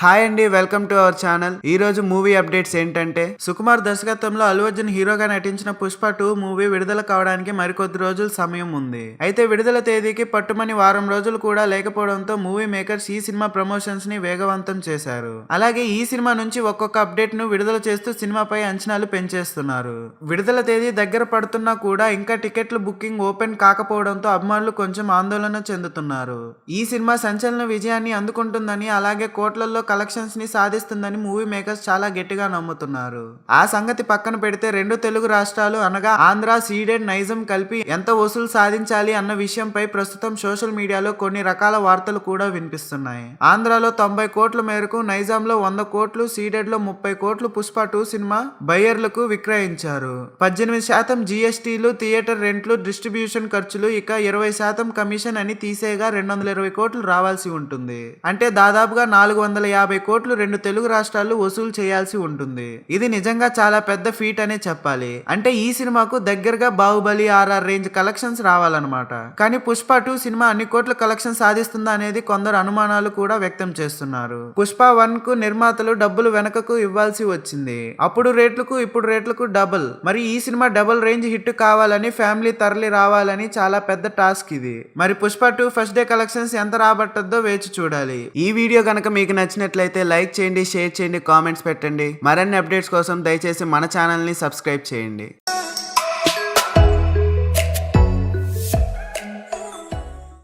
Hi అండి welcome to our channel. ఈ రోజు మూవీ అప్డేట్స్ ఏంటంటే సుకుమార్ దర్శకత్వంలో అల్లు అర్జున్ హీరోగా నటించిన పుష్ప టూ మూవీ విడుదల కావడానికి మరికొద్ది రోజులు సమయం ఉంది. అయితే విడుదల తేదీకి పట్టుమని వారం రోజులు కూడా లేకపోవడంతో మూవీ మేకర్స్ ఈ సినిమా ప్రమోషన్స్ని వేగవంతం చేశారు. అలాగే ఈ సినిమా నుంచి ఒక్కొక్క అప్డేట్ను విడుదల చేస్తూ సినిమాపై అంచనాలు పెంచేస్తున్నారు. విడుదల తేదీ దగ్గర పడుతున్నా కూడా ఇంకా టికెట్లు బుకింగ్ ఓపెన్ కాకపోవడంతో అభిమానులు కొంచెం ఆందోళన చెందుతున్నారు. ఈ సినిమా సంచలన విజయాన్ని అందుకుంటుందని అలాగే కోట్లలో కలెక్షన్స్ని సాధిస్తుందని మూవీ మేకర్స్ చాలా గట్టిగా నమ్ముతున్నారు. ఆ సంగతి పక్కన పెడితే రెండు తెలుగు రాష్ట్రాలు అనగా ఆంధ్ర సీడెడ్ నైజం కలిపి ఎంత వసూలు సాధించాలి అన్న విషయంపై ప్రస్తుతం సోషల్ మీడియాలో కొన్ని రకాల వార్తలు కూడా వినిపిస్తున్నాయి. ఆంధ్రాలో తొంభై కోట్ల మేరకు నైజాంలో వంద కోట్లు సీడెడ్లో ముప్పై కోట్లు పుష్ప టూ సినిమా బయ్యర్లకు విక్రయించారు. పద్దెనిమిది శాతం జిఎస్టీలు థియేటర్ రెంట్లు డిస్ట్రిబ్యూషన్ ఖర్చులు ఇక ఇరవై శాతం కమిషన్ అని తీసేగా రెండు వందల ఇరవై కోట్లు రావాల్సి ఉంటుంది. అంటే దాదాపుగా నాలుగు వందల యాభై కోట్లు రెండు తెలుగు రాష్ట్రాలు వసూలు చేయాల్సి ఉంటుంది. ఇది నిజంగా చాలా పెద్ద ఫీట్ అనే చెప్పాలి. అంటే ఈ సినిమాకు దగ్గరగా బాహుబలి ఆర్ఆర్ రేంజ్ కలెక్షన్స్ రావాలన్నమాట. కానీ పుష్ప టూ సినిమా అన్ని కోట్ల కలెక్షన్ సాధిస్తుందా అనేది కొందరు అనుమానాలు కూడా వ్యక్తం చేస్తున్నారు. పుష్ప వన్కు నిర్మాతలు డబ్బులు వెనకకు ఇవ్వాల్సి వచ్చింది. అప్పుడు రేట్లకు ఇప్పుడు రేట్లకు డబుల్. మరి ఈ సినిమా డబుల్ రేంజ్ హిట్ కావాలని ఫ్యామిలీ తరలి రావాలని చాలా పెద్ద టాస్క్ ఇది. మరి Pushpa two first day collections ఎంత రాబట్టద్దో వేచి చూడాలి. ఈ వీడియో కనుక మీకు నచ్చిన నచ్చినట్లయితే లైక్ చేయండి షేర్ చేయండి కామెంట్స్ పెట్టండి. మరిన్ని అప్డేట్స్ కోసం దయచేసి మన ఛానల్ని సబ్స్క్రైబ్ చేయండి.